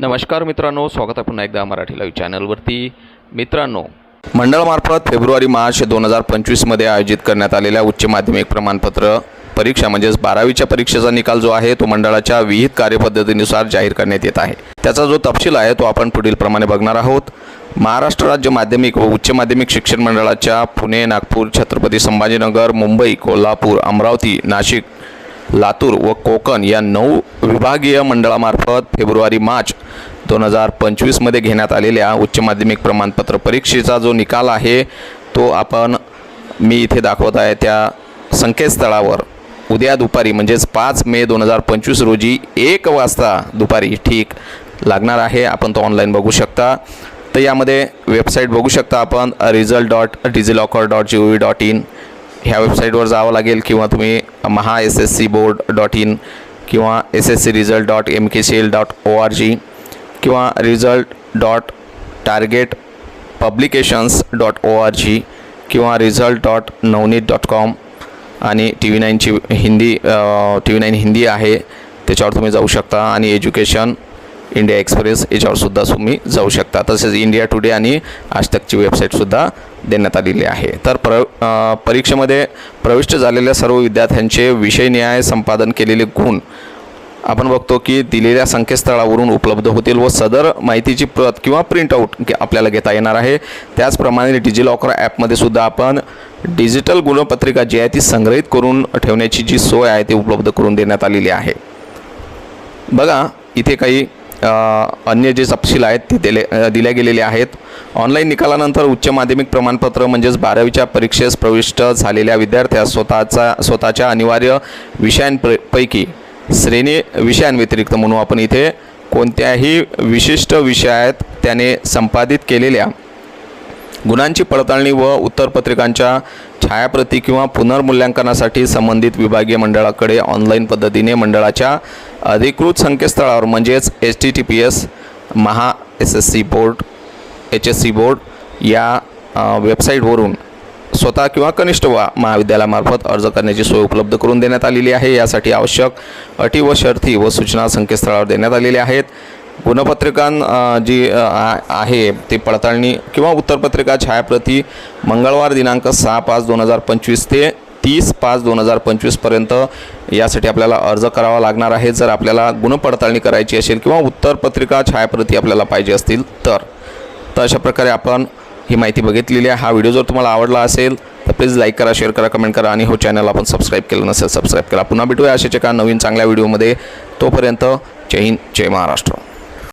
नमस्कार मित्रांनो स्वागत आहे पुन्हा एकदा मराठी लाईव्ह चॅनलवरती मित्रांनो मंडळामार्फत फेब्रुवारी मार्च दोन हजार पंचवीसमध्ये आयोजित करण्यात आलेल्या उच्च माध्यमिक प्रमाणपत्र परीक्षा म्हणजेच बारावीच्या परीक्षेचा निकाल जो आहे तो मंडळाच्या विहित कार्यपद्धतीनुसार जाहीर करण्यात येत आहे. त्याचा जो तपशील आहे तो आपण पुढील प्रमाणे बघणार आहोत. महाराष्ट्र राज्य माध्यमिक व उच्च माध्यमिक शिक्षण मंडळाच्या पुणे नागपूर छत्रपती संभाजीनगर मुंबई कोल्हापूर अमरावती नाशिक लातूर व कोकण या नऊ विभागीय मंडळामार्फत फेब्रुवारी मार्च दोन हजार पंचवीसमध्ये घेण्यात आलेल्या उच्च माध्यमिक प्रमाणपत्र परीक्षेचा जो निकाल आहे तो आपण मी इथे दाखवत आहे त्या संकेतस्थळावर. उद्या दुपारी म्हणजेच पाच मे दोन हजार पंचवीस रोजी एक वाजता दुपारी ठीक लागणार आहे. आपण तो ऑनलाईन बघू शकता. तर यामध्ये वेबसाईट बघू शकता आपण result dot DigiLocker dot G O V dot in ह्या वेबसाईटवर जावं लागेल किंवा तुम्ही Maha S S C board dot in किंवा S S C result dot M K C L dot O R G किंवा result dot target publications dot O R G किंवा result dot Navneet dot com आणि T V नाईनची Hindi T V nine Hindi आहे. त्याच्यावर तुम्ही जाऊ शकता आणि education India express याच्यावरसुद्धा तुम्ही जाऊ शकता. तसेच इंडिया टुडे आणि आजतकची वेबसाईटसुद्धा देण्यात आलेली आहे. तर प्र परीक्षेमध्ये प्रविष्ट झालेल्या सर्व विद्यार्थ्यांचे विषयनिहाय संपादन केलेले गुण आपण बघतो की दिलेल्या संकेतस्थळावरून उपलब्ध होतील व सदर माहितीची प्रत किंवा प्रिंटआउट आपल्याला घेता येणार आहे. त्याचप्रमाणे डिजिलॉकर ॲपमध्ये सुद्धा आपण डिजिटल गुणपत्रिका जी आहे ती संग्रहित करून ठेवण्याची जी सोय आहे ती उपलब्ध करून देण्यात आलेली आहे. बघा इथे काही अन्य जे तपशील आहेत ते दिले दिल्या गेलेले आहेत. ऑनलाईन निकालानंतर उच्च माध्यमिक प्रमाणपत्र म्हणजेच बारावीच्या परीक्षेस प्रविष्ट झालेल्या विद्यार्थ्यास स्वतःचा स्वतःच्या अनिवार्य विषयांपैकी श्रेणी विषयांव्यतिरिक्त म्हणून आपण इथे कोणत्याही विशिष्ट विषयात त्याने संपादित केलेल्या गुणांची पडताळणी व उत्तरपत्रिकांच्या छायाप्रती किंवा पुनर्मूल्यांकनासाठी संबंधित विभागीय मंडळाकडे ऑनलाईन पद्धतीने मंडळाच्या अधिकृत संकेतस्थळावर म्हणजेच H T T P S Maha S S C board H S C board या वेबसाईटवरून स्वतः किंवा कनिष्ठ वा महाविद्यालयामार्फत अर्ज करण्याची सोय उपलब्ध करून देण्यात आलेली आहे. यासाठी आवश्यक अटी व शर्ती व सूचना संकेतस्थळावर देण्यात आलेल्या आहेत. गुणपत्रिकां जी आ- आहे ती पडताळणी किंवा उत्तरपत्रिका छायाप्रती मंगळवार दिनांक सहा पाच दोन हजार पंचवीस ते तीस पाच दोन हजार पंचवीसपर्यंत यासाठी आपल्याला अर्ज करावा लागणार आहे. जर आपल्याला गुणपडताळणी करायची असेल किंवा उत्तरपत्रिका छायाप्रती आपल्याला पाहिजे असतील तर. तर अशा प्रकारे आपण ही माहिती बघितलेली आहे. हा व्हिडिओ जर तुम्हाला आवडला असेल तर प्लीज लाईक करा शेअर करा कमेंट करा आणि हो चॅनल आपण सबस्क्राईब केलं नसेल सबस्क्राईब करा. पुन्हा भेटूया अशाच एका नवीन चांगल्या व्हिडिओमध्ये. तोपर्यंत जय हिंद जय महाराष्ट्र.